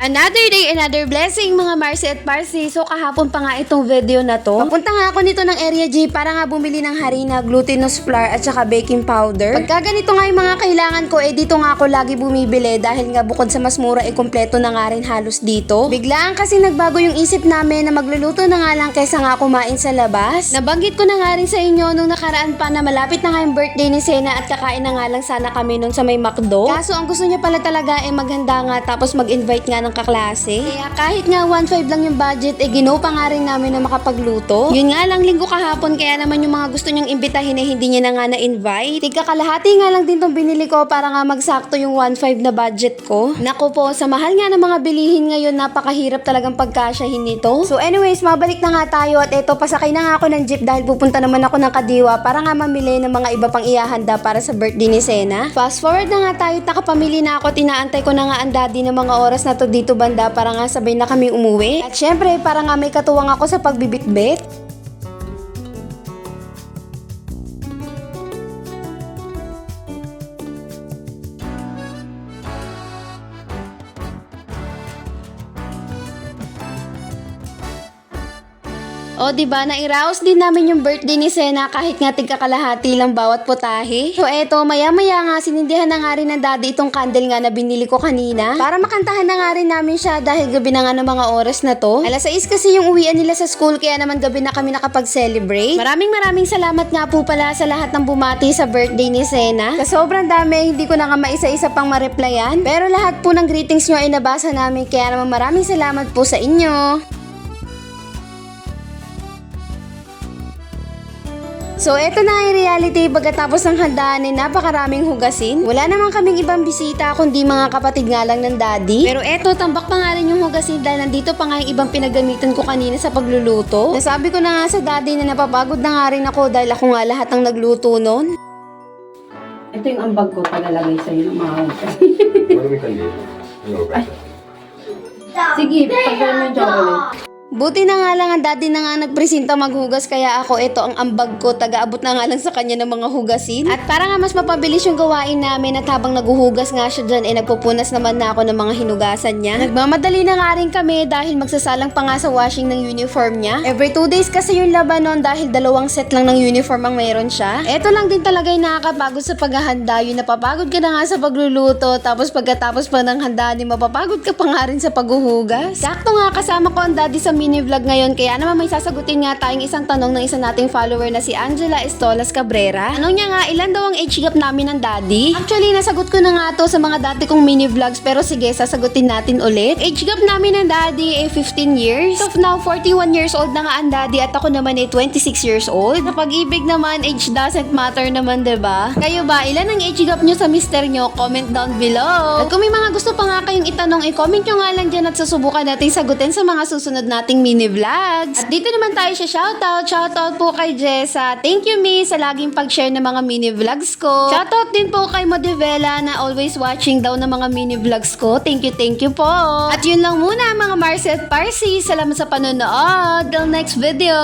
Another day, another blessing mga Marcy at Parsi. So kahapon pa nga itong video na to. Papunta nga ako nito ng Area G para nga bumili ng harina, glutinous flour at saka baking powder. Pagka ganito nga yung mga kailangan ko, eh dito nga ako lagi bumibili dahil nga bukod sa mas mura, eh kompleto na nga rin halos dito. Biglaan kasi nagbago yung isip namin na magluluto na nga lang kaysa nga kumain sa labas. Nabanggit ko na nga rin sa inyo nung nakaraan pa na malapit na nga yung birthday ni Sena at kakain na nga lang sana kami nun sa may McDo. Kaso ang gusto niya pala talaga eh maghanda nga tapos mag-invite nga ng kaklase. Kaya kahit nga 1.5 lang yung budget, eh gino pa nga rin namin na makapagluto. Yun nga lang linggo kahapon kaya naman yung mga gusto niyang imbitahin eh hindi niya na nga na-invite. Tika kalahati nga lang din tong binili ko para nga magsakto yung 1.5 na budget ko. Naku po, sa mahal nga ng mga bilihin ngayon, napakahirap talagang pagkasyahin nito. So anyways, mabalik na nga tayo at eto, pasakay na nga ako ng jeep dahil pupunta naman ako ng Kadiwa para nga mamili ng mga iba pang iahanda para sa birthday ni Sena. Fast forward na nga tayo, nakapamili na ako at inaantay ko na nga ang daddy ng mga oras na to dito banda para nga sabay na kami umuwi. At syempre, para nga may katuwang ako sa pagbibitbit. O, di ba nairaos din namin yung birthday ni Sena kahit nga tigkakalahati lang bawat putahe. So, eto, maya-maya nga, sinindihan na nga rin ng daddy itong candle nga na binili ko kanina. Para makantahan na nga rin namin siya dahil gabi na nga ng mga oras na to. Alas 6 kasi yung uwian nila sa school kaya naman gabi na kami nakapag-celebrate. Maraming maraming salamat nga po pala sa lahat ng bumati sa birthday ni Sena. Sa sobrang dami, hindi ko na nga maisa-isa pang ma-replyan. Pero lahat po ng greetings nyo ay nabasa namin kaya naman maraming salamat po sa inyo. So, eto na ang reality pagkatapos ng handaan ay napakaraming hugasin. Wala naman kaming ibang bisita kundi mga kapatid nga lang ng daddy. Pero eto, tambak pa nga rin yung hugasin dahil nandito pa nga yung ibang pinagamitan ko kanina sa pagluluto. Nasabi ko na nga sa daddy na napapagod na nga rin ako dahil ako nga lahat ang nagluto nun. Ito yung ambag ko palalagay sa'yo ng mga hugas. Ano may kandila? Sige, pagkain mo yung chocolate. Buti na nga lang ang daddy na nga nagpresenta maghugas kaya ako ito ang ambag ko taga-abot na nga lang sa kanya ng mga hugasin. At para nga mas mapabilis yung gawain namin at habang naghuhugas nga siya dyan eh nagpupunas naman na ako ng mga hinugasan niya. Nagmamadali na nga rin kami dahil magsasalang pa nga sa washing ng uniform niya. Every two days kasi yung laban nun dahil dalawang set lang ng uniform ang mayroon siya. Ito lang din talaga yung nakakapagod sa paghahanda yung napapagod ka na nga sa pagluluto tapos pagkatapos pa ng handa ni mapapagod ka pa nga rin sa paghuhugas. Sakto nga kasama ko ang daddy sa mini vlog ngayon kaya naman may sasagutin nga tayong isang tanong ng isang nating follower na si Angela Estolas Cabrera. Tanong niya nga ilan daw ang age gap namin ng daddy? Actually nasagot ko na nga to sa mga dati kong mini vlogs pero sige sasagutin natin ulit. Age gap namin ng daddy ay 15 years. So now 41 years old na nga ang daddy at ako naman ay 26 years old. Sa pag-ibig naman age doesn't matter naman 'di ba? Kayo ba ilan ang age gap nyo sa mister nyo? Comment down below. At kung may mga gusto pa nga kayong itanong, i-comment nyo nga lang dyan at susubukan natin sagutin sa mga susunod nating mini vlogs. At dito naman tayo sa shoutout. Shoutout po kay Jessa. Thank you, Miss, sa laging pag-share ng mga mini vlogs ko. Shoutout din po kay Modevela na always watching daw ng mga mini vlogs ko. Thank you, thank you po. At yun lang muna mga Marcy at Parsi. Salamat sa panonood. Till next video.